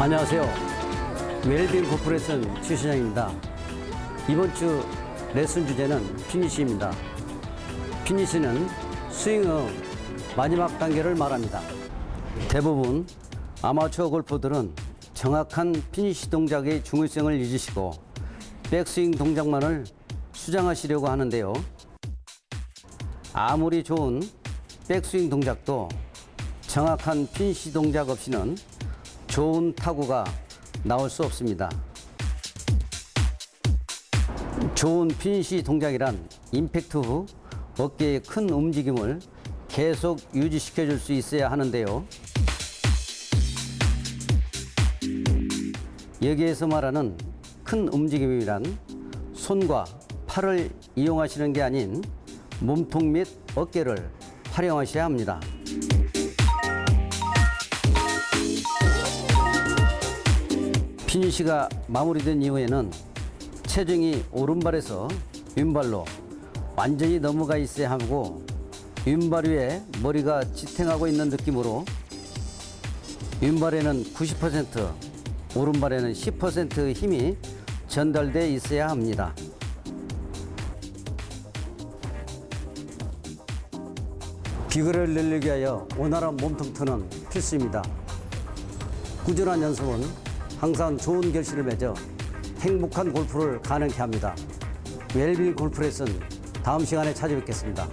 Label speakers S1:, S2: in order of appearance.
S1: 안녕하세요. 웰빙 코퍼레이션 최 시장입니다. 이번 주 레슨 주제는 피니시입니다. 피니시는 스윙의 마지막 단계를 말합니다. 대부분 아마추어 골퍼들은 정확한 피니시 동작의 중요성을 잊으시고 백스윙 동작만을 수장하시려고 하는데요. 아무리 좋은 백스윙 동작도 정확한 피니시 동작 없이는 좋은 타구가 나올 수 없습니다. 좋은 피니시 동작이란 임팩트 후 어깨의 큰 움직임을 계속 유지시켜 줄 수 있어야 하는데요. 여기에서 말하는 큰 움직임이란 손과 팔을 이용하시는 게 아닌 몸통 및 어깨를 활용하셔야 합니다. 피니시가 마무리된 이후에는 체중이 오른발에서 왼발로 완전히 넘어가 있어야 하고 왼발 위에 머리가 지탱하고 있는 느낌으로 왼발에는 90% 오른발에는 10% 힘이 전달돼 있어야 합니다. 비거를 늘리기 위하여 원활한 몸통 턴은 필수입니다. 꾸준한 연습은 항상 좋은 결실을 맺어 행복한 골프를 가능케 합니다. 웰빙 골프 레슨 다음 시간에 찾아뵙겠습니다.